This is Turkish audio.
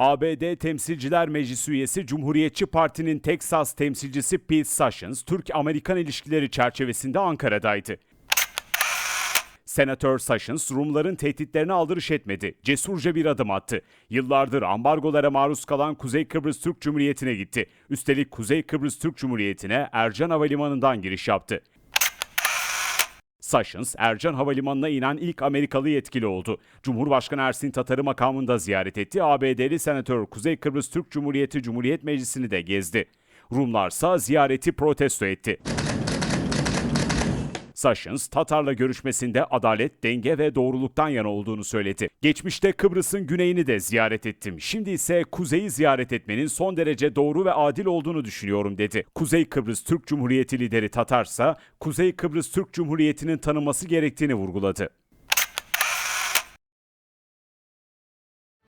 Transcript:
ABD Temsilciler Meclisi üyesi Cumhuriyetçi Parti'nin Teksas temsilcisi Pete Sessions, Türk-Amerikan ilişkileri çerçevesinde Ankara'daydı. Senatör Sessions, Rumların tehditlerine aldırış etmedi. Cesurca bir adım attı. Yıllardır ambargolara maruz kalan Kuzey Kıbrıs Türk Cumhuriyeti'ne gitti. Üstelik Kuzey Kıbrıs Türk Cumhuriyeti'ne Ercan Havalimanı'ndan giriş yaptı. Sessions, Ercan Havalimanı'na inen ilk Amerikalı yetkili oldu. Cumhurbaşkanı Ersin Tatar'ı makamında ziyaret etti. ABD'li senatör Kuzey Kıbrıs Türk Cumhuriyeti Cumhuriyet Meclisi'ni de gezdi. Rumlarsa ziyareti protesto etti. Sessions, Tatar'la görüşmesinde adalet, denge ve doğruluktan yana olduğunu söyledi. Geçmişte Kıbrıs'ın güneyini de ziyaret ettim. Şimdi ise kuzeyi ziyaret etmenin son derece doğru ve adil olduğunu düşünüyorum dedi. Kuzey Kıbrıs Türk Cumhuriyeti lideri Tatar ise Kuzey Kıbrıs Türk Cumhuriyeti'nin tanınması gerektiğini vurguladı.